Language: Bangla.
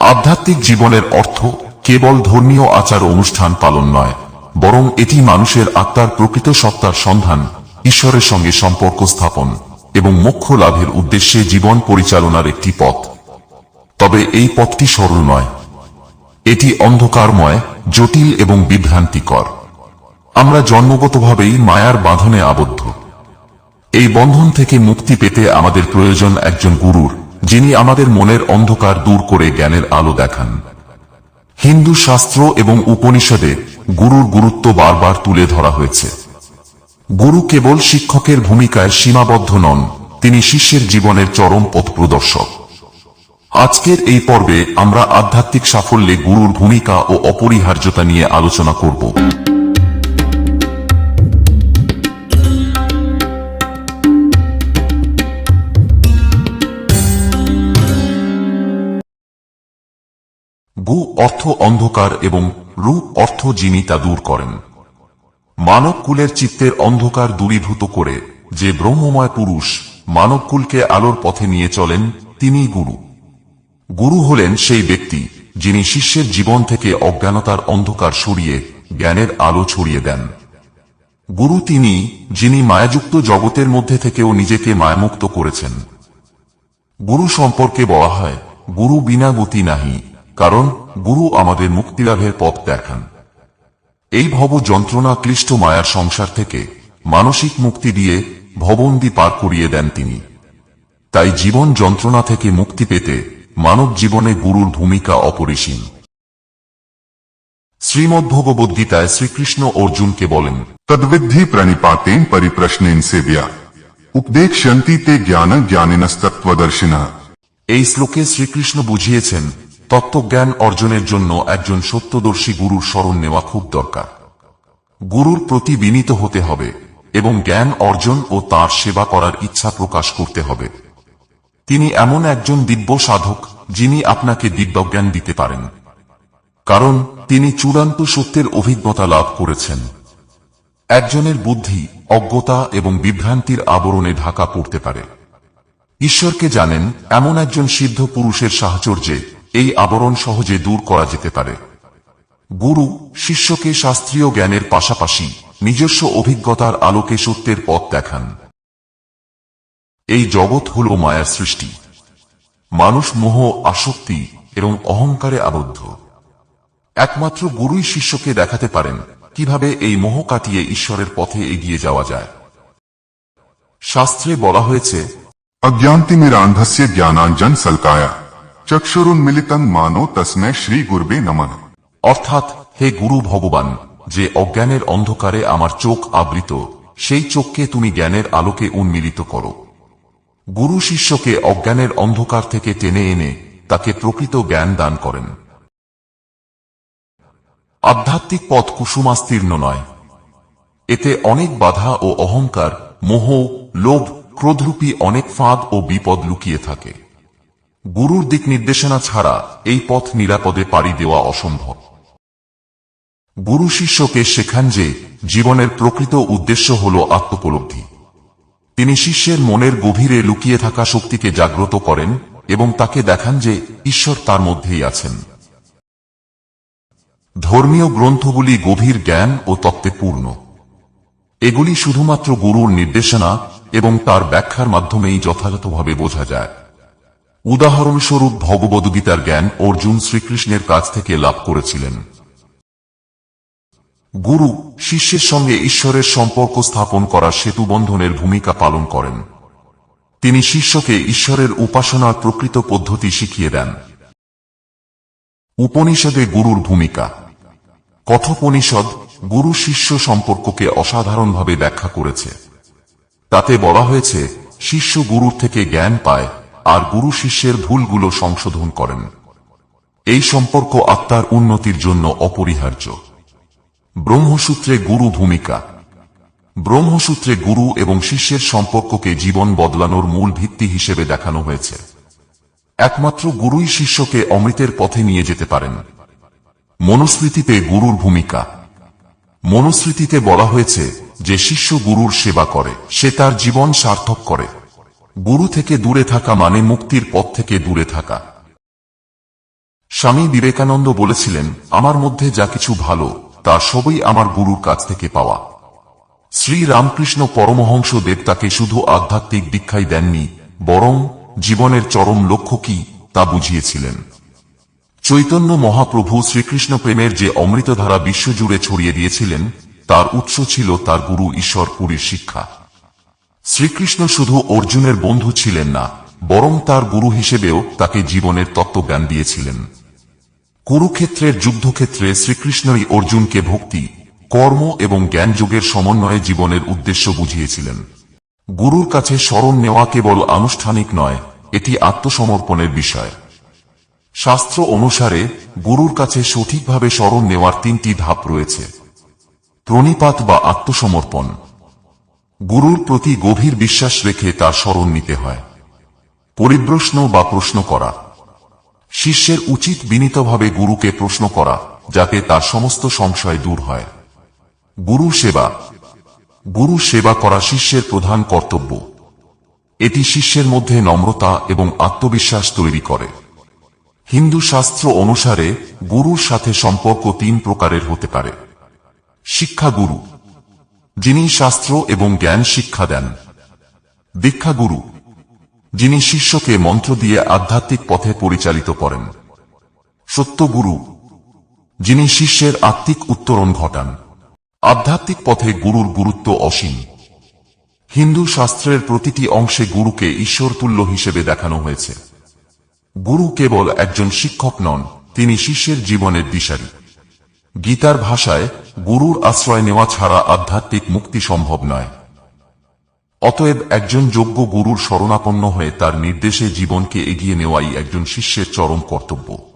আধ্যাত্মিক জীবনের অর্থ কেবল ধর্মীয় আচার অনুষ্ঠান পালন নয়, বরং এটি মানুষের আত্মার প্রকৃত সত্তার সন্ধান, ঈশ্বরের সঙ্গে সম্পর্ক স্থাপন এবং মোক্ষ লাভের উদ্দেশ্যে জীবন পরিচালনার একটি পথ। তবে এই পথটি সরল নয়। এটি অন্ধকারময়, জটিল এবং বিভ্রান্তিকর। আমরা জন্মগতভাবেই মায়ার বাঁধনে আবদ্ধ। এই বন্ধন থেকে মুক্তি পেতে আমাদের প্রয়োজন একজন গুরুর। যিনি আমাদের মনের অন্ধকার দূর করে জ্ঞানের আলো দেখান। হিন্দু শাস্ত্র এবং উপনিষদে গুরুর গুরুত্ব বারবার তুলে ধরা হয়েছে। গুরু কেবল শিক্ষকের ভূমিকায় সীমাবদ্ধ নন, তিনি শিষ্যের জীবনের চরম পথ প্রদর্শক। আজকের এই পর্বে আমরা আধ্যাত্মিক সাফল্যে গুরুর ভূমিকা ও অপরিহার্যতা নিয়ে আলোচনা করব। গু অর্থ অন্ধকার এবং রু অর্থ যিনি তা দূর করেন। মানব কুলের চিত্তের অন্ধকার দূরীভূত করে যে ব্রহ্মময় পুরুষ মানবকুলকে আলোর পথে নিয়ে চলেন, তিনিই গুরু। গুরু হলেন সেই ব্যক্তি যিনি শিষ্যের জীবন থেকে অজ্ঞানতার অন্ধকার সরিয়ে জ্ঞানের আলো ছড়িয়ে দেন। গুরু তিনি যিনি মায়াযুক্ত জগতের মধ্যে থেকেও নিজেকে মায়ামুক্ত করেছেন। গুরু সম্পর্কে বলা হয়, গুরু বিনা গতি নাহি। কারণ গুরু আমাদের মুক্তিলাভের পথ দেখান। এই ভব যন্ত্রণা ক্লিষ্ট মায়ার সংসার থেকে মানসিক মুক্তি দিয়ে ভবন্দি পার করিয়ে দেন তিনি। তাই জীবন যন্ত্রণা থেকে মুক্তি পেতে মানব জীবনে গুরুর ভূমিকা অপরিসীম। শ্রীমদ্ভগবদ্গীতায় শ্রীকৃষ্ণ অর্জুনকে বলেন তদ্বিদ্ধি প্রাণীপাতে পরিপ্রশ্নেন সেবিয়া। উপদেশ শান্তিতে জ্ঞান জ্ঞানিনস্তত্বদর্শিনা এই শ্লোকে শ্রীকৃষ্ণ বুঝিয়েছেন তত্ত্বজ্ঞান অর্জনের জন্য একজন সত্যদর্শী গুরুর স্মরণ নেওয়া খুব দরকার। গুরুর প্রতি বিনীত হতে হবে এবং জ্ঞান অর্জন ও তার সেবা করার ইচ্ছা প্রকাশ করতে হবে। তিনি এমন একজন দিব্য সাধক যিনি আপনাকে দিব্যজ্ঞান দিতে পারেন। কারণ তিনি চূড়ান্ত সত্যের অভিজ্ঞতা লাভ করেছেন। একজনের বুদ্ধি, অজ্ঞতা এবং বিভ্রান্তির আবরণে ঢাকা পড়তে পারে। ঈশ্বরকে জানেন, এমন একজন সিদ্ধ পুরুষের সাহচর্যে এই আবরণ সহজে দূর করা যেতে পারে। গুরু শিষ্যকে শাস্ত্রীয় জ্ঞানের পাশাপাশি নিজস্ব অভিজ্ঞতার আলোকে সত্যের পথ দেখান। এই জগৎ হল মায়ার সৃষ্টি। মানুষ মোহ, আসক্তি এবং অহংকারে আবদ্ধ। একমাত্র গুরুই শিষ্যকে দেখাতে পারেন কীভাবে এই মোহ কাটিয়ে ঈশ্বরের পথে এগিয়ে যাওয়া যায়। শাস্ত্রে বলা হয়েছে অজ্ঞান্তি মেরা অন্ধস্য জ্ঞানাঞ্জন সলকায়া। চক্ষুরুন্মিলিতং মানো তসমে শ্রী গুরবে নমন অর্থাৎ, হে গুরু ভগবান, যে অজ্ঞানের অন্ধকারে আমার চোখ আবৃত, সেই চোখকে তুমি জ্ঞানের আলোকে উন্মিলিত করো। গুরু শিষ্যকে অজ্ঞানের অন্ধকার থেকে টেনে এনে তাকে প্রকৃত জ্ঞান দান করেন। আধ্যাত্মিক পথ কুসুমাস্তীর্ণ নয়। এতে অনেক বাধা ও অহংকার, মোহ, লোভ, ক্রোধরূপী অনেক ফাঁদ ও বিপদ লুকিয়ে থাকে। গুরুর দিক নির্দেশনা ছাড়া এই পথ নিরাপদে পাড়ি দেওয়া অসম্ভব। গুরু শিষ্যকে শেখান যে জীবনের প্রকৃত উদ্দেশ্য হল আত্মোপলব্ধি। তিনি শিষ্যের মনের গভীরে লুকিয়ে থাকা শক্তিকে জাগ্রত করেন এবং তাকে দেখান যে ঈশ্বর তার মধ্যেই আছেন। ধর্মীয় গ্রন্থগুলি গভীর জ্ঞান ও তত্ত্বে পূর্ণ। এগুলি শুধুমাত্র গুরুর নির্দেশনা এবং তার ব্যাখ্যার মাধ্যমেই যথাযথভাবে বোঝা যায়। উদাহরণস্বরূপ ভগবদ্গীতার জ্ঞান অর্জুন শ্রীকৃষ্ণের কাছ থেকে লাভ করেছিলেন। গুরু শিষ্যের সঙ্গে ঈশ্বরের সম্পর্ক স্থাপন করা সেতুবন্ধনের ভূমিকা পালন করেন। তিনি শিষ্যকে ঈশ্বরের উপাসনার প্রকৃত পদ্ধতি শিখিয়ে দেন। উপনিষদে গুরুর ভূমিকা। কথোপনিষদ গুরু শিষ্য সম্পর্ককে অসাধারণভাবে ব্যাখ্যা করেছে। তাতে বলা হয়েছে, শিষ্য গুরুর থেকে জ্ঞান পায় আর গুরু শিষ্যের ভুলগুলো সংশোধন করেন। এই সম্পর্ক আত্মার উন্নতির জন্য অপরিহার্য। ব্রহ্মসূত্রে গুরু ভূমিকা। ব্রহ্মসূত্রে গুরু এবং শিষ্যের সম্পর্ককে জীবন বদলানোর মূল ভিত্তি হিসেবে দেখানো হয়েছে। একমাত্র গুরুই শিষ্যকে অমৃতের পথে নিয়ে যেতে পারেন। মনুস্মৃতিতে গুরুর ভূমিকা। মনুস্মৃতিতে বলা হয়েছে যে শিষ্য গুরুর সেবা করে, সে তার জীবন সার্থক করে। গুরু থেকে দূরে থাকা মানে মুক্তির পথ থেকে দূরে থাকা। স্বামী বিবেকানন্দ বলেছিলেন, আমার মধ্যে যা কিছু ভালো, তা সবই আমার গুরুর কাছ থেকে পাওয়া। শ্রী রামকৃষ্ণ পরমহংস দেব তাকে শুধু আধ্যাত্মিক দীক্ষাই দেননি, বরং জীবনের চরম লক্ষ্য কি, তা বুঝিয়েছিলেন। চৈতন্য মহাপ্রভু শ্রীকৃষ্ণ প্রেমের যে অমৃতধারা বিশ্বজুড়ে ছড়িয়ে দিয়েছিলেন, তার উৎস ছিল তার গুরু ঈশ্বর পুরীর শিক্ষা। শ্রীকৃষ্ণ শুধু অর্জুনের বন্ধু ছিলেন না, বরং তার গুরু হিসেবেও তাকে জীবনের তত্ত্বজ্ঞান দিয়েছিলেন। কুরুক্ষেত্রের যুদ্ধক্ষেত্রে শ্রীকৃষ্ণই অর্জুনকে ভক্তি, কর্ম এবং জ্ঞান যুগের সমন্বয়ে জীবনের উদ্দেশ্য বুঝিয়েছিলেন। গুরুর কাছে স্মরণ নেওয়া কেবল আনুষ্ঠানিক নয়, এটি আত্মসমর্পণের বিষয়। শাস্ত্র অনুসারে গুরুর কাছে সঠিকভাবে স্মরণ নেওয়ার তিনটি ধাপ রয়েছে। প্রণিপাত বা আত্মসমর্পণ। গুরুর প্রতি গভীর বিশ্বাস রেখে তার স্মরণ নিতে হয়। পরিপ্রশ্ন বা প্রশ্ন করা। শিষ্যের উচিত বিনীতভাবে গুরুকে প্রশ্ন করা, যাতে তার সমস্ত সংশয় দূর হয়। গুরু সেবা। গুরু সেবা করা শিষ্যের প্রধান কর্তব্য। এটি শিষ্যের মধ্যে নম্রতা এবং আত্মবিশ্বাস তৈরি করে। হিন্দু শাস্ত্র অনুসারে, গুরুর সাথে সম্পর্ক তিন প্রকারের হতে পারে। শিক্ষাগুরু যিনি শাস্ত্র এবং জ্ঞান শিক্ষা দেন। দীক্ষাগুরু যিনি শিষ্যকে মন্ত্র দিয়ে আধ্যাত্মিক পথে পরিচালিত করেন। সত্যগুরু যিনি শিষ্যের আত্মিক উত্তরণ ঘটান। আধ্যাত্মিক পথে গুরুর গুরুত্ব অসীম। হিন্দু শাস্ত্রের প্রতিটি অংশে গুরুকে ঈশ্বরতুল্য হিসেবে দেখানো হয়েছে। গুরু কেবল একজন শিক্ষক নন, তিনি শিষ্যের জীবনের দিশারি। গীতার ভাষায় গুরুর আশ্রয় নেওয়া ছাড়া আধ্যাত্মিক মুক্তি সম্ভব নয়। অতএব একজন যোগ্য গুরুর শরণাপন্ন হয়ে তার নির্দেশে জীবনকে এগিয়ে নেওয়াই একজন শিষ্যের চরম কর্তব্য।